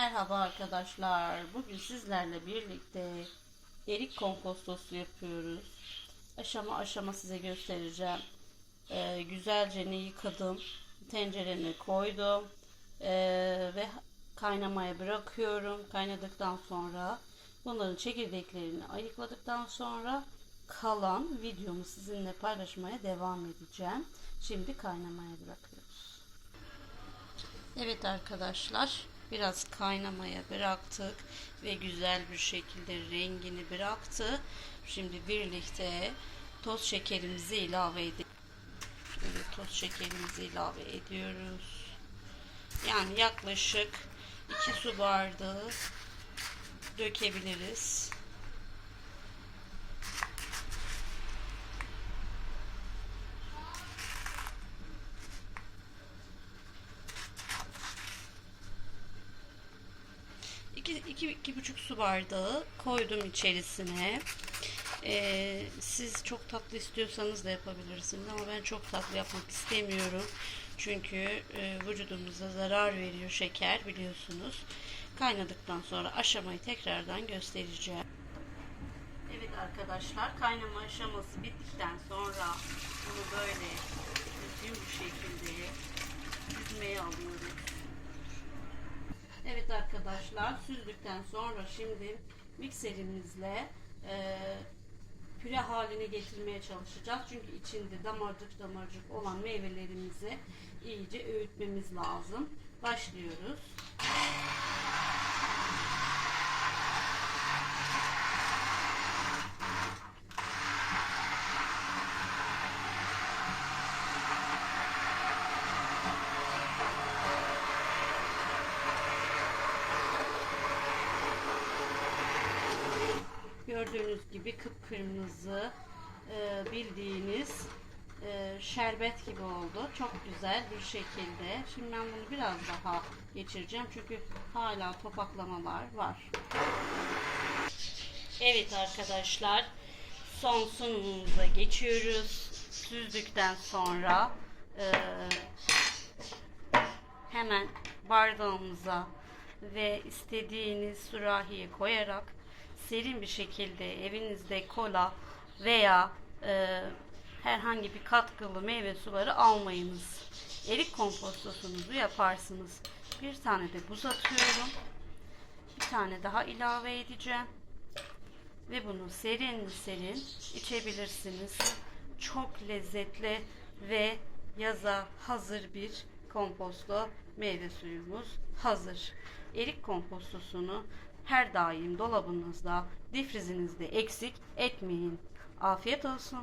Merhaba arkadaşlar. Bugün sizlerle birlikte erik kompostosu yapıyoruz. Aşama aşama size göstereceğim. Ee, güzelce ne yıkadım. Tencereme koydum. Ee, ve kaynamaya bırakıyorum. Kaynadıktan sonra bunların çekirdeklerini ayıkladıktan sonra kalan videomu sizinle paylaşmaya devam edeceğim. Şimdi kaynamaya bırakıyoruz. Evet arkadaşlar biraz kaynamaya bıraktık ve güzel bir şekilde rengini bıraktı. Şimdi birlikte toz şekerimizi ilave edelim. Evet toz şekerimizi ilave ediyoruz. Yani yaklaşık 2 su bardağı dökebiliriz. İki, iki, iki buçuk su bardağı koydum içerisine. Ee, siz çok tatlı istiyorsanız da yapabilirsiniz ama ben çok tatlı yapmak istemiyorum. Çünkü e, vücudumuza zarar veriyor şeker biliyorsunuz. Kaynadıktan sonra aşamayı tekrardan göstereceğim. Evet arkadaşlar kaynama aşaması bittikten sonra bunu böyle düzgün bir şekilde süzmeye alıyoruz. Arkadaşlar süzdükten sonra şimdi mikserimizle e, püre haline getirmeye çalışacağız. Çünkü içinde damarcık damarcık olan meyvelerimizi iyice öğütmemiz lazım. Başlıyoruz. Gördüğünüz gibi kıpkırmızı e, bildiğiniz e, şerbet gibi oldu. Çok güzel bir şekilde. Şimdi ben bunu biraz daha geçireceğim. Çünkü hala topaklamalar var. Evet arkadaşlar. Son sunumumuza geçiyoruz. Süzdükten sonra e, hemen bardağımıza ve istediğiniz sürahiye koyarak serin bir şekilde evinizde kola veya e, herhangi bir katkılı meyve suları almayınız. Erik kompostosunuzu yaparsınız. Bir tane de buz atıyorum. Bir tane daha ilave edeceğim. Ve bunu serin serin içebilirsiniz. Çok lezzetli ve yaza hazır bir komposto meyve suyumuz hazır. Erik kompostosunu her daim dolabınızda, difrizinizde eksik etmeyin. Afiyet olsun.